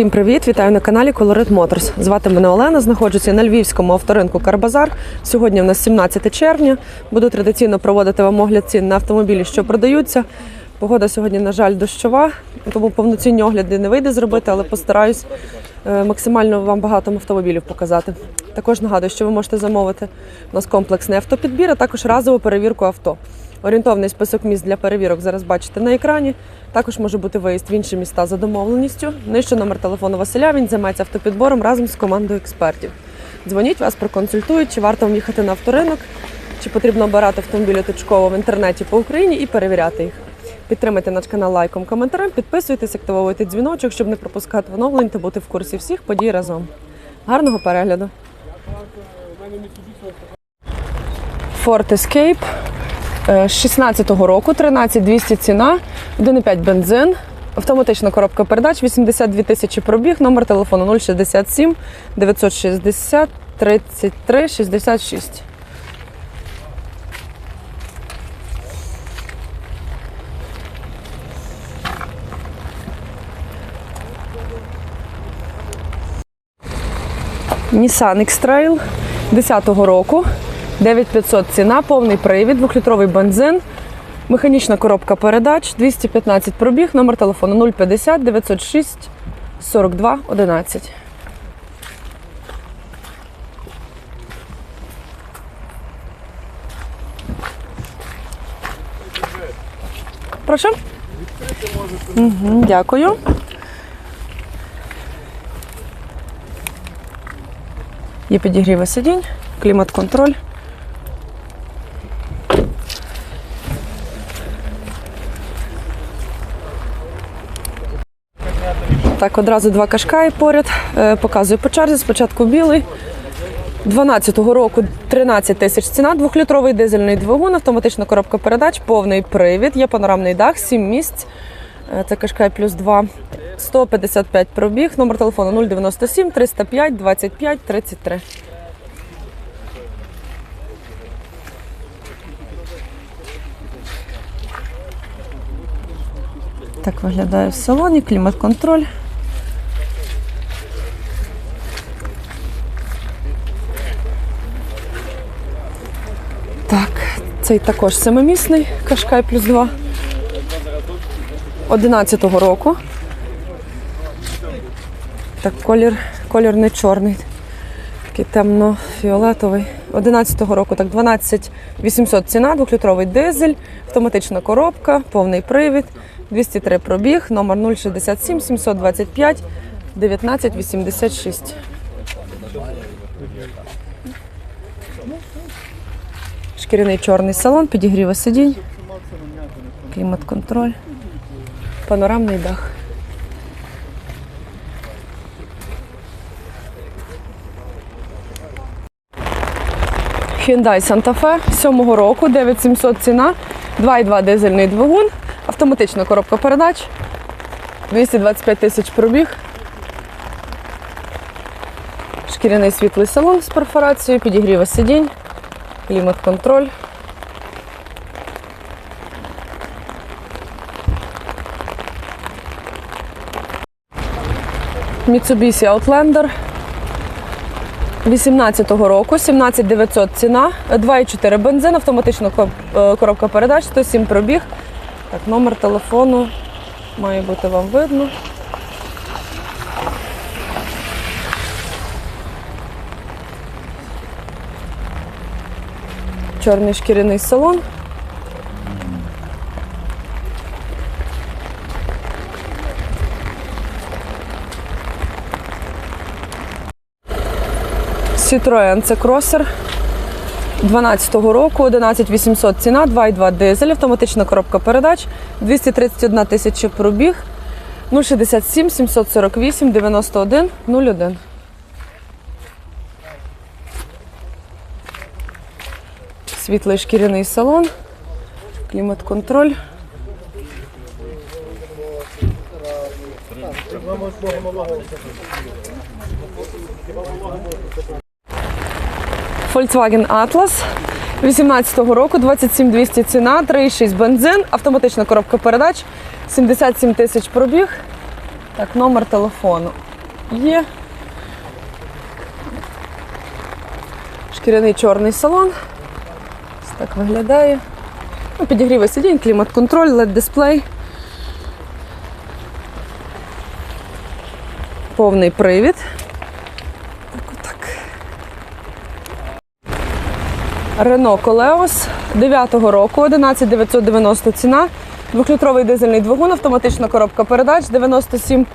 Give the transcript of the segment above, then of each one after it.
Всім привіт! Вітаю на каналі Colorit Motors. Звати мене Олена. Знаходжуся на львівському авторинку Карбазар. Сьогодні у нас 17 червня. Буду традиційно проводити вам огляд цін на автомобілі, що продаються. Погода сьогодні, на жаль, дощова, тому повноцінні огляди не вийде зробити, але постараюсь е, максимально вам багато автомобілів показати. Також нагадую, що ви можете замовити у нас комплексний автопідбір, а також разову перевірку авто. Орієнтовний список місць для перевірок зараз бачите на екрані. Також може бути виїзд в інші міста за домовленістю. Нижче номер телефону Василя. Він займається автопідбором разом з командою експертів. Дзвоніть, вас проконсультують, чи варто вам їхати на авторинок, чи потрібно обирати автомобілі точково в інтернеті по Україні і перевіряти їх. Підтримайте наш канал лайком, коментарем, підписуйтесь, активовуйте дзвіночок, щоб не пропускати оновлень та бути в курсі всіх подій разом. Гарного перегляду! Ford Escape 16-го року, 13200 ціна, 1,5 бензин, автоматична коробка передач, 82 тисячі пробіг, номер телефону 067 960 33 66. Nissan X-Trail 10-го року. 9500 ціна, повний привід, 2-літровий бензин, механічна коробка передач, 215 пробіг, номер телефону 050 906 42 11. Прошу? Угу, дякую. Є підігріви сидінь, клімат-контроль. Так, одразу два кашкаї поряд. Е, Показую по черзі. Спочатку білий. 12-го року 13 тисяч ціна, двохлітровий дизельний двигун, автоматична коробка передач, повний привід, є панорамний дах, 7 місць. Е, Це Кашкай плюс 2. 155 пробіг, номер телефону 097 305 25 33. Так виглядає в салоні, клімат-контроль. Так, цей також семимісний Кашкай плюс 2. 11-го року. Так, колір, колір не чорний, такий темно-фіолетовий. 11-го року, так, 12 800 ціна, 2-літровий дизель, автоматична коробка, повний привід, 203 пробіг, номер 067 725 1986. Шкіряний чорний салон, підігріва сидінь, клімат-контроль, панорамний дах. Hyundai Santa Fe 7 року, 9700 ціна, 2,2 дизельний двигун, автоматична коробка передач, 225 тисяч пробіг. Шкіряний світлий салон з перфорацією, підігріва сидінь, клімат-контроль. Mitsubishi Outlander 18-го року, 17900 ціна, 2,4 бензин, автоматична е, коробка передач, 107 пробіг. Так, номер телефону має бути вам видно. Чорний шкіряний салон. Citroen це кросер 12-го року, 11800 ціна, 2,2 дизель, автоматична коробка передач, 231 тисяча пробіг, 067 748 91 01. Світлий шкіряний салон, клімат-контроль. Volkswagen Atlas 18-го року, 27200 ціна, 3,6 бензин, автоматична коробка передач, 77 тисяч пробіг. Так, номер телефону є. Шкіряний чорний салон. Так виглядає. Ну, підігріве сидінь, клімат-контроль, LED-дисплей. Повний привід. Так, отак. Рено Колеос 9-го року, 11990 ціна. Двохлітровий дизельний двигун, автоматична коробка передач, 97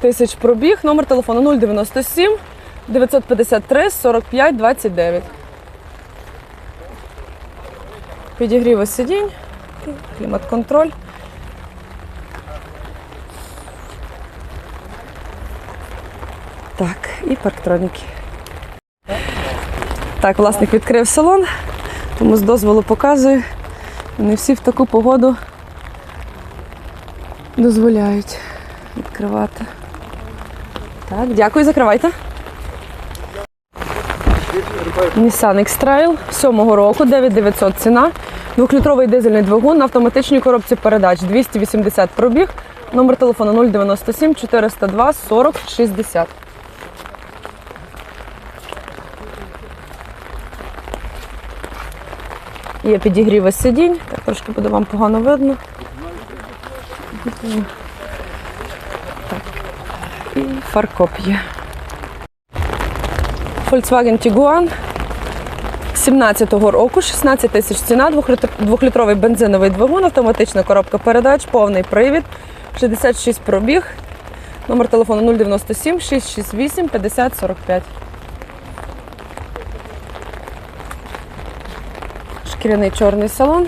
тисяч пробіг, номер телефону 097 953 45 29. Підігріви сидінь, клімат-контроль. Так, і парктроніки. Так, власник відкрив салон, тому з дозволу показую. Не всі в таку погоду дозволяють відкривати. Так, дякую, закривайте. Nissan X-Trail 7-го року, 9900 ціна. Двохлітровий дизельний двигун на автоматичній коробці передач 280 пробіг. Номер телефону 097 402 40 60. Є підігріви сидінь, так трошки буде вам погано видно. Так. І фаркоп є. Volkswagen Tiguan 17-го року, 16 тисяч ціна, двохлітр- двохлітровий бензиновий двигун, автоматична коробка передач, повний привід, 66 пробіг. Номер телефону 097 668 50 45. Шкіряний чорний салон.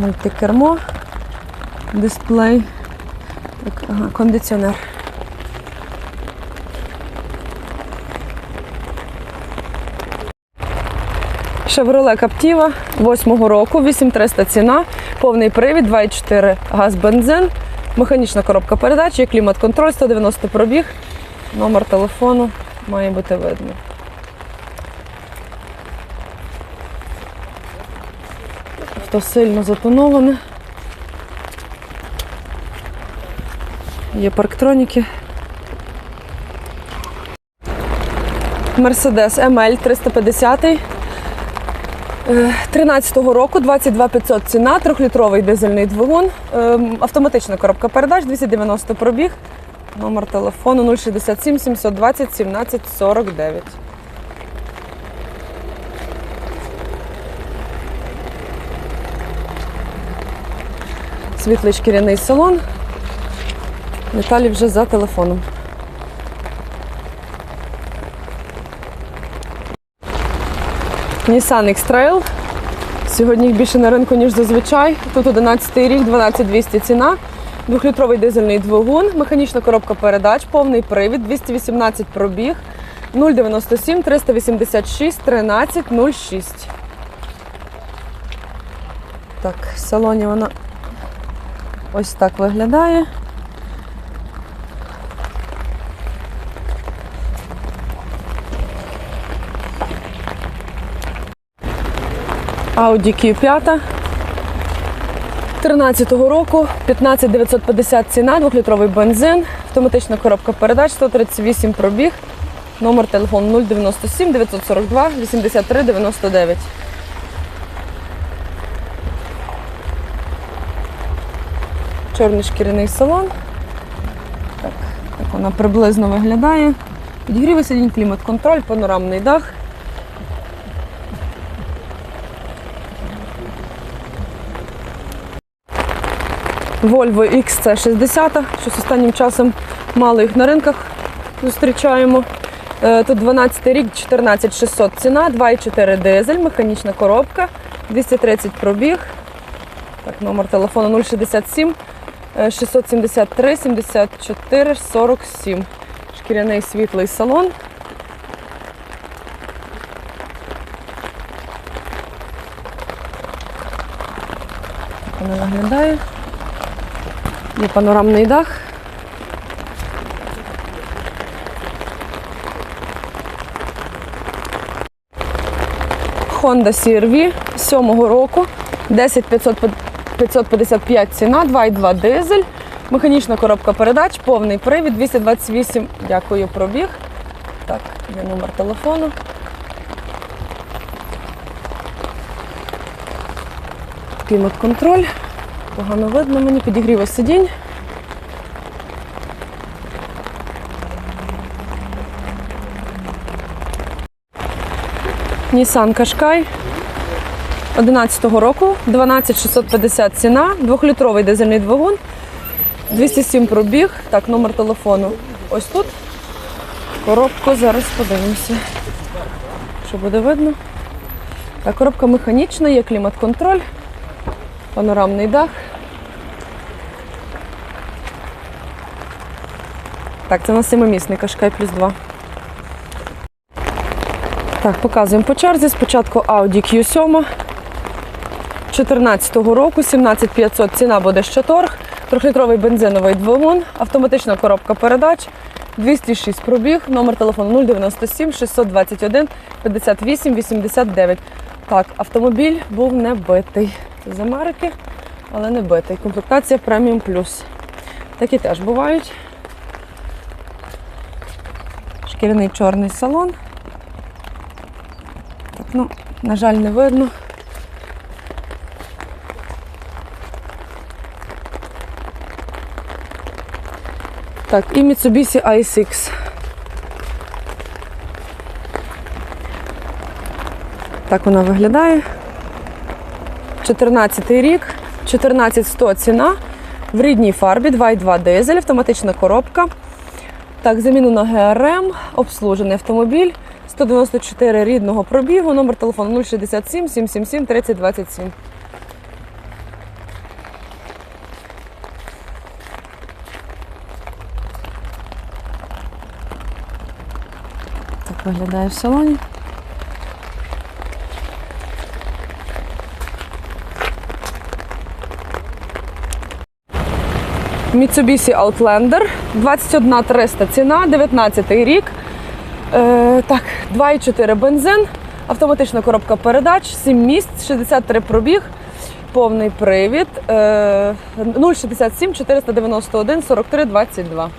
Мультикермо, дисплей, ага, кондиціонер. Chevrolet Captiva 8 року, 8300 ціна, повний привід, 2,4 газ бензин, механічна коробка передач, клімат-контроль, 190 пробіг. Номер телефону має бути видно. Авто сильно затоноване. Є парктроніки. Mercedes ML 350 13-го року 22 500 ціна, трьохлітровий дизельний двигун, ем, автоматична коробка передач, 290 пробіг, номер телефону 067 720 17 49. Світлий шкіряний салон. Деталі вже за телефоном. Nissan X-Trail. Сьогодні їх більше на ринку, ніж зазвичай. Тут 11 рік, 12200 ціна. Двохлітровий дизельний двигун, механічна коробка передач, повний привід, 218 пробіг, 097 386 13 06. Так, в салоні вона ось так виглядає. Audi Q5 13-го року, 15950 ціна, 2-літровий бензин, автоматична коробка передач, 138 пробіг, номер телефону 097 942 83 99. Чорний шкіряний салон. Так, так вона приблизно виглядає. Підігрівий сидінь, клімат-контроль, панорамний дах. Volvo XC60, щось останнім часом мало їх на ринках зустрічаємо. Е, Тут 12 рік, 14600 ціна, 2,4 дизель, механічна коробка, 230 пробіг. Так, номер телефону 067 е, 673 74 47. Шкіряний світлий салон. Вона виглядає. Є панорамний дах. Honda CR-V 7 року, 10 555 ціна, 2,2 дизель, Механічна коробка передач, повний привід 228. Дякую, пробіг. Так, є номер телефону. Клімат-контроль. Погано видно мені, підігріва сидінь. Nissan Qashqai 11-го року, 12650 ціна, 2-літровий дизельний двигун, 207 пробіг. Так, номер телефону. Ось тут. Коробку зараз подивимося. Що буде видно? Так, коробка механічна, є клімат-контроль, панорамний дах. Так, це у нас семимісний Qashqai плюс 2. Так, показуємо по черзі. Спочатку Audi Q7 14-го року, 17500 ціна буде ще торг, трьохлітровий бензиновий двигун, автоматична коробка передач, 206 пробіг, номер телефону 097 621 58 89. Так, автомобіль був не битий. З Америки, але не битий. Комплектація преміум плюс. Такі теж бувають. Шкіряний чорний салон. Так, ну, на жаль, не видно. Так, і Mitsubishi ISX. Так вона виглядає. 14 рік, 14100 ціна. В рідній фарбі, 2,2 дизель, автоматична коробка. Так, заміну на ГРМ, обслужений автомобіль, 194 рідного пробігу, номер телефону 067 777 3027. Так виглядає в салоні. Mitsubishi Outlander 21 300 ціна, 19 рік. Е, так, 2,4 бензин, автоматична коробка передач, 7 місць, 63 пробіг, повний привід. Е, 067 491 43 22.